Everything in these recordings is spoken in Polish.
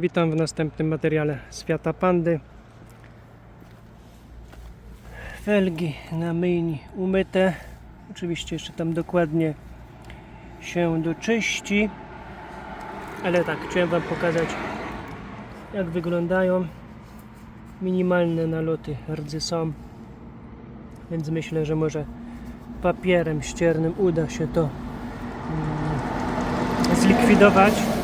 Witam w następnym materiale Świata Pandy. Felgi na myjni umyte. Oczywiście jeszcze tam dokładnie się doczyści. Ale tak, chciałem Wam pokazać jak wyglądają. Minimalne naloty rdzy są. Więc myślę, że może papierem ściernym uda się to mm, zlikwidować.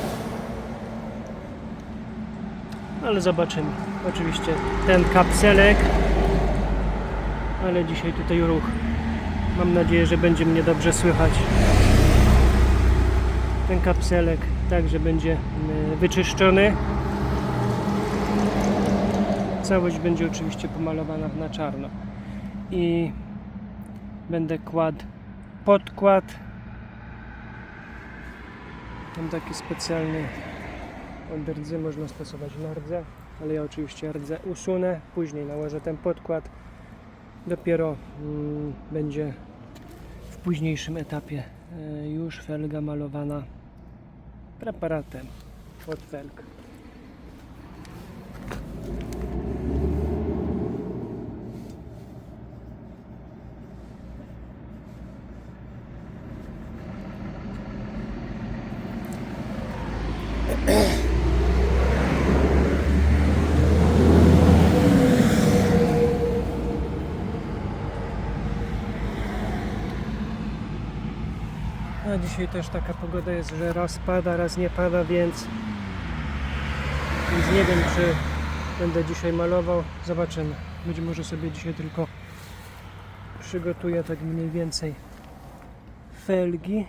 Ale zobaczymy. Oczywiście ten kapselek. Ale dzisiaj tutaj ruch. Mam nadzieję, że będzie mnie dobrze słychać. Ten kapselek także będzie mm, wyczyszczony. Całość będzie oczywiście pomalowana na czarno. I będę kładł podkład. Mam taki specjalny od rdzy, można stosować na rdze, ale ja oczywiście rdzę usunę, później nałożę ten podkład. Dopiero mm, będzie w późniejszym etapie e, już felga malowana preparatem od felg. A dzisiaj też taka pogoda jest, że raz pada, raz nie pada, więc, więc nie wiem, czy będę dzisiaj malował. Zobaczymy. Być może sobie dzisiaj tylko przygotuję tak mniej więcej felgi.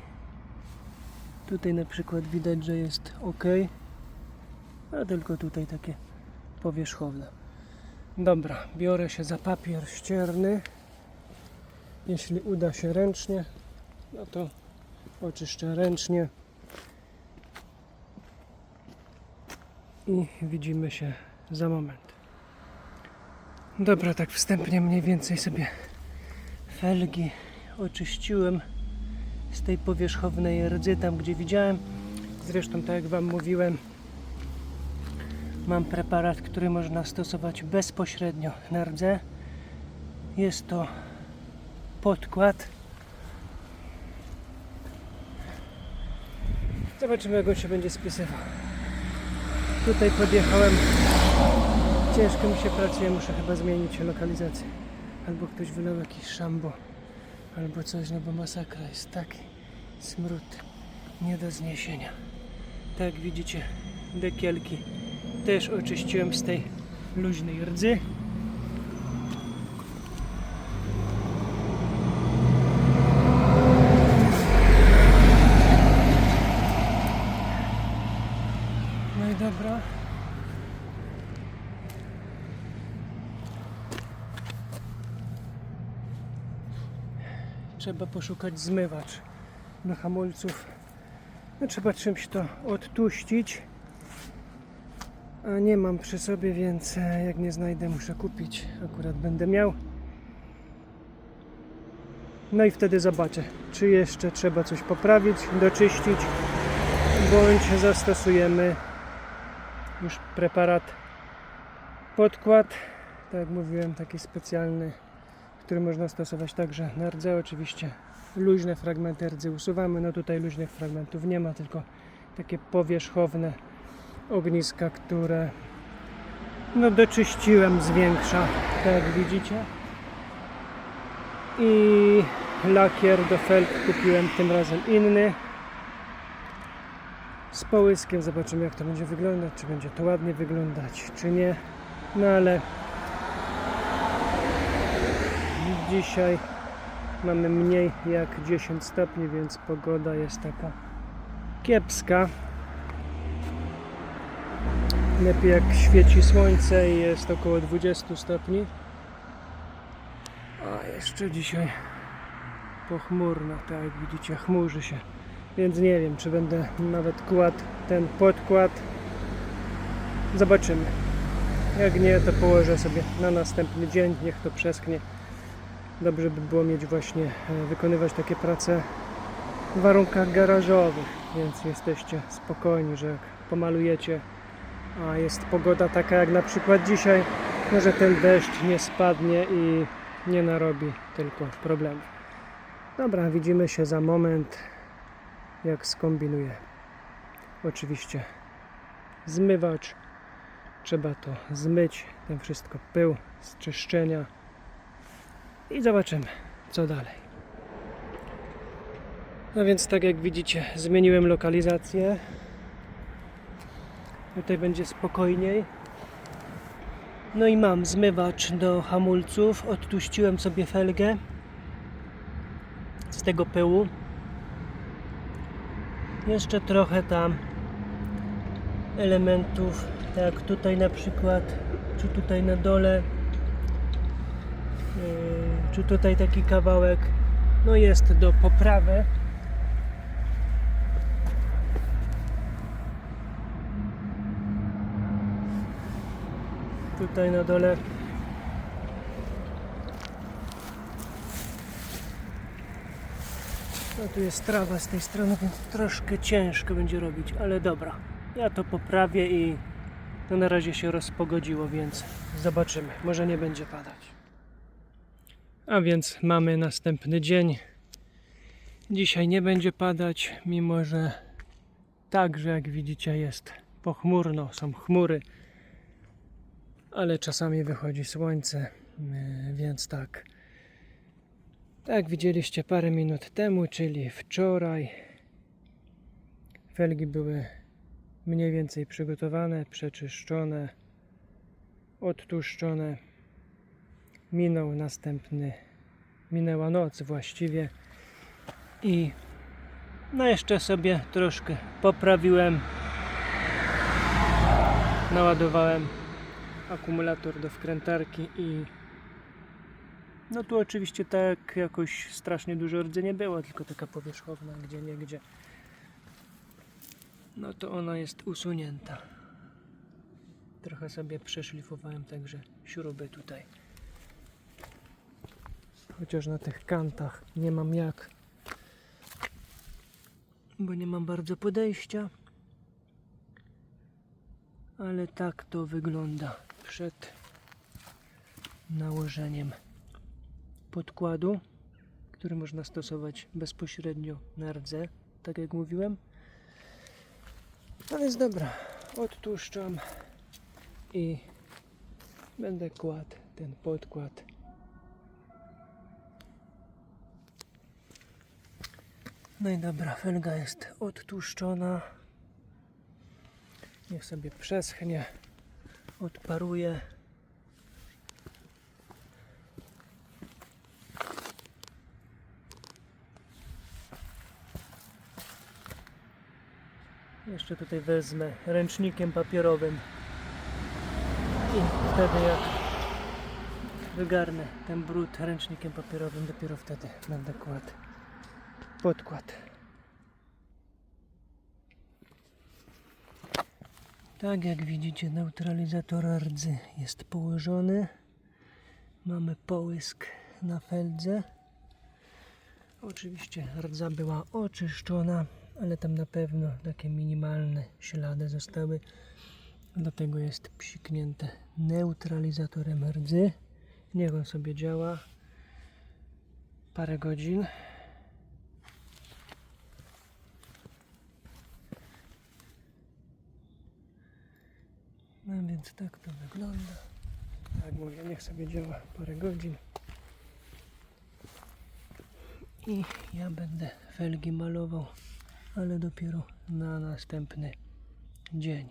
Tutaj na przykład widać, że jest ok, a tylko tutaj takie powierzchowne. Dobra, biorę się za papier ścierny. Jeśli uda się ręcznie, no to oczyszczę ręcznie i widzimy się za moment. Dobra, tak wstępnie mniej więcej sobie felgi oczyściłem z tej powierzchownej rdzy, tam gdzie widziałem. Zresztą, tak jak Wam mówiłem, mam preparat, który można stosować bezpośrednio na rdzę. Jest to podkład Zobaczymy jak on się będzie spisywał. Tutaj podjechałem. Ciężko mi się pracuje, muszę chyba zmienić lokalizację. Albo ktoś wylał jakiś szambo, albo coś, no bo masakra jest taki smród nie do zniesienia. Tak widzicie, dekielki też oczyściłem z tej luźnej rdzy. No i dobra. Trzeba poszukać zmywacz do hamulców. No, trzeba czymś to odtuścić. A nie mam przy sobie, więc e, jak nie znajdę, muszę kupić. Akurat będę miał. No i wtedy zobaczę, czy jeszcze trzeba coś poprawić, doczyścić, bądź zastosujemy już preparat podkład tak jak mówiłem taki specjalny który można stosować także na rdze oczywiście luźne fragmenty rdzy usuwamy no tutaj luźnych fragmentów nie ma tylko takie powierzchowne ogniska które no doczyściłem z większa tak jak widzicie i lakier do felg kupiłem tym razem inny z połyskiem. Zobaczymy jak to będzie wyglądać, czy będzie to ładnie wyglądać, czy nie. No ale dzisiaj mamy mniej jak 10 stopni, więc pogoda jest taka kiepska. Lepiej jak świeci słońce i jest około 20 stopni. A jeszcze dzisiaj pochmurno, tak jak widzicie, chmurzy się. Więc nie wiem, czy będę nawet kładł ten podkład. Zobaczymy. Jak nie, to położę sobie na następny dzień, niech to przesknie. Dobrze by było mieć właśnie, e, wykonywać takie prace w warunkach garażowych, więc jesteście spokojni, że jak pomalujecie a jest pogoda taka jak na przykład dzisiaj, może ten deszcz nie spadnie i nie narobi tylko problemów. Dobra, widzimy się za moment, jak skombinuję. Oczywiście zmywacz, trzeba to zmyć, ten wszystko pył z czyszczenia i zobaczymy, co dalej. No więc tak jak widzicie, zmieniłem lokalizację. Tutaj będzie spokojniej. No i mam zmywacz do hamulców. Odtuściłem sobie felgę z tego pyłu. Jeszcze trochę tam elementów, tak tutaj na przykład, czy tutaj na dole, yy, czy tutaj taki kawałek, no jest do poprawy. Tutaj na dole No tu jest trawa z tej strony, więc troszkę ciężko będzie robić, ale dobra. Ja to poprawię i to na razie się rozpogodziło, więc zobaczymy. Może nie będzie padać. A więc mamy następny dzień. Dzisiaj nie będzie padać, mimo że także jak widzicie jest pochmurno, są chmury, ale czasami wychodzi słońce, yy, więc tak. Tak widzieliście parę minut temu, czyli wczoraj, felgi były mniej więcej przygotowane, przeczyszczone, odtłuszczone. Minął następny, minęła noc właściwie i no jeszcze sobie troszkę poprawiłem, naładowałem akumulator do wkrętarki i no tu oczywiście tak jakoś strasznie dużo rdzy nie było, tylko taka powierzchowna gdzie nie gdzie. No to ona jest usunięta. Trochę sobie przeszlifowałem także śruby tutaj. Chociaż na tych kantach nie mam jak, bo nie mam bardzo podejścia. Ale tak to wygląda przed nałożeniem podkładu, który można stosować bezpośrednio na rdze, tak jak mówiłem. No więc dobra, odtłuszczam i będę kładł ten podkład. No i dobra, felga jest odtłuszczona. Niech sobie przeschnie, odparuje. Jeszcze tutaj wezmę ręcznikiem papierowym i wtedy jak wygarnę ten brud ręcznikiem papierowym, dopiero wtedy będę kładł podkład. Tak jak widzicie neutralizator rdzy jest położony. Mamy połysk na feldze. Oczywiście rdza była oczyszczona, ale tam na pewno takie minimalne ślady zostały. Dlatego jest psiknięte neutralizatorem rdzy. Niech on sobie działa parę godzin. No więc tak to wygląda. Jak mówię, niech sobie działa parę godzin. I ja będę felgi malował, ale dopiero na następny dzień.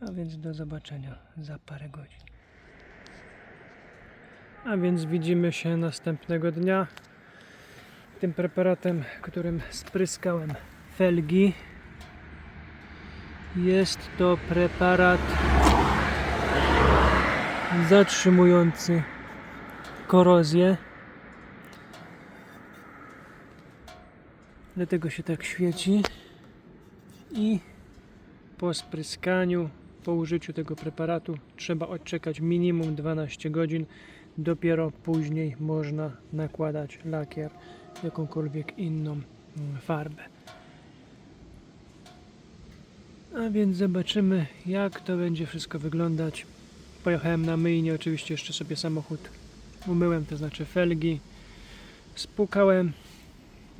A więc do zobaczenia za parę godzin. A więc widzimy się następnego dnia. Tym preparatem, którym spryskałem felgi, jest to preparat zatrzymujący korozję. Dlatego się tak świeci. I po spryskaniu, po użyciu tego preparatu trzeba odczekać minimum 12 godzin. dopiero później można nakładać lakier, jakąkolwiek inną mm, farbę. A więc zobaczymy, jak to będzie wszystko wyglądać. Pojechałem na myjnię, oczywiście jeszcze sobie samochód umyłem, to znaczy felgi. Spukałem.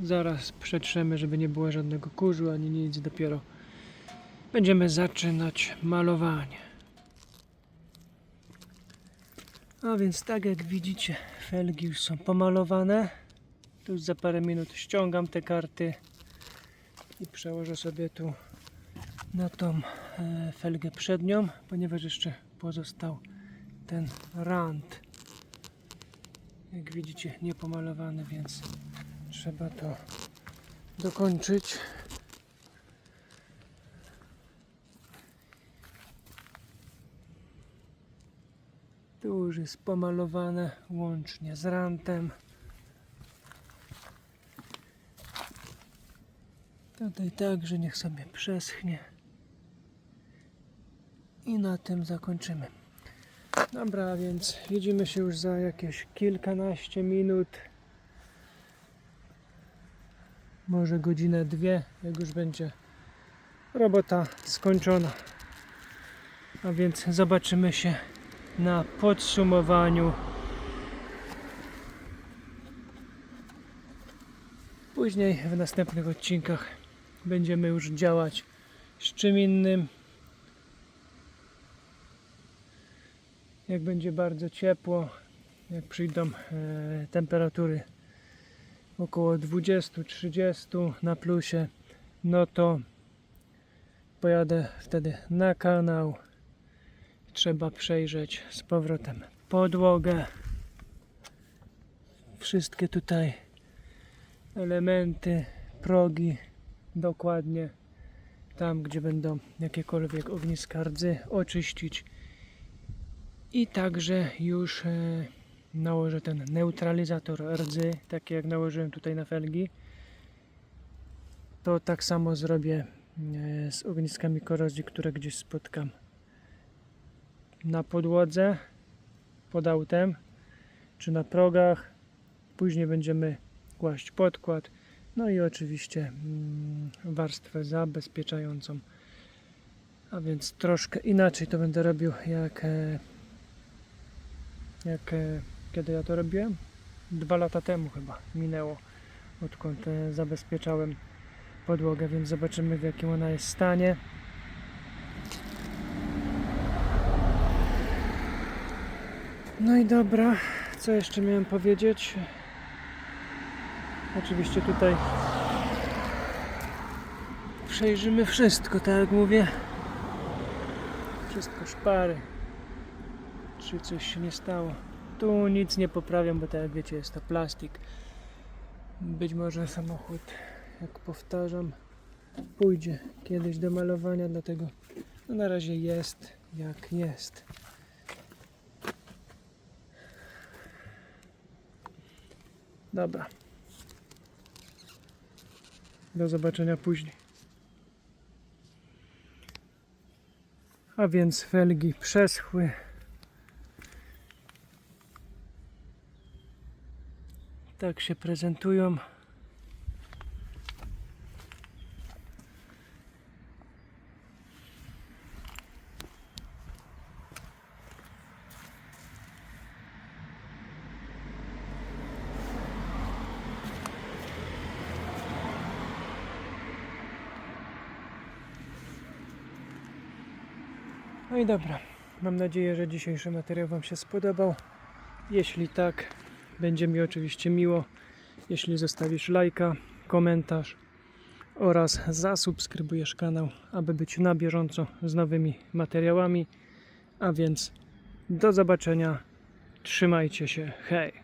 Zaraz przetrzemy, żeby nie było żadnego kurzu ani nic. Dopiero będziemy zaczynać malowanie. A więc tak jak widzicie, felgi już są pomalowane. Tu już za parę minut ściągam te karty i przełożę sobie tu na tą e, felgę przednią, ponieważ jeszcze pozostał ten rand. Jak widzicie, niepomalowany, więc trzeba to dokończyć. Tu już jest pomalowane łącznie z rantem. Tutaj także niech sobie przeschnie. I na tym zakończymy. Dobra, więc widzimy się już za jakieś kilkanaście minut. Może godzinę, dwie, jak już będzie robota skończona. A więc zobaczymy się na podsumowaniu. Później w następnych odcinkach będziemy już działać z czym innym. Jak będzie bardzo ciepło, jak przyjdą e, temperatury około 20-30 na plusie, no to pojadę wtedy na kanał. Trzeba przejrzeć z powrotem podłogę. Wszystkie tutaj elementy, progi dokładnie tam, gdzie będą jakiekolwiek ogniska rdzy, oczyścić i także już e, nałożę ten neutralizator rdzy, taki jak nałożyłem tutaj na felgi. To tak samo zrobię e, z ogniskami korozji, które gdzieś spotkam na podłodze pod autem czy na progach. Później będziemy kłaść podkład. No i oczywiście mm, warstwę zabezpieczającą. A więc troszkę inaczej to będę robił jak e, jak e, kiedy ja to robiłem? Dwa lata temu chyba minęło, odkąd e, zabezpieczałem podłogę, więc zobaczymy w jakim ona jest stanie. No i dobra, co jeszcze miałem powiedzieć? Oczywiście tutaj przejrzymy wszystko, tak jak mówię. Wszystko szpary czy coś się nie stało. Tu nic nie poprawiam, bo tak jak wiecie jest to plastik. Być może samochód, jak powtarzam, pójdzie kiedyś do malowania, dlatego no na razie jest jak jest. Dobra. Do zobaczenia później. A więc felgi przeschły. Tak się prezentują. No i dobra. Mam nadzieję, że dzisiejszy materiał Wam się spodobał. Jeśli tak, będzie mi oczywiście miło, jeśli zostawisz lajka, komentarz oraz zasubskrybujesz kanał, aby być na bieżąco z nowymi materiałami. A więc do zobaczenia. Trzymajcie się. Hej!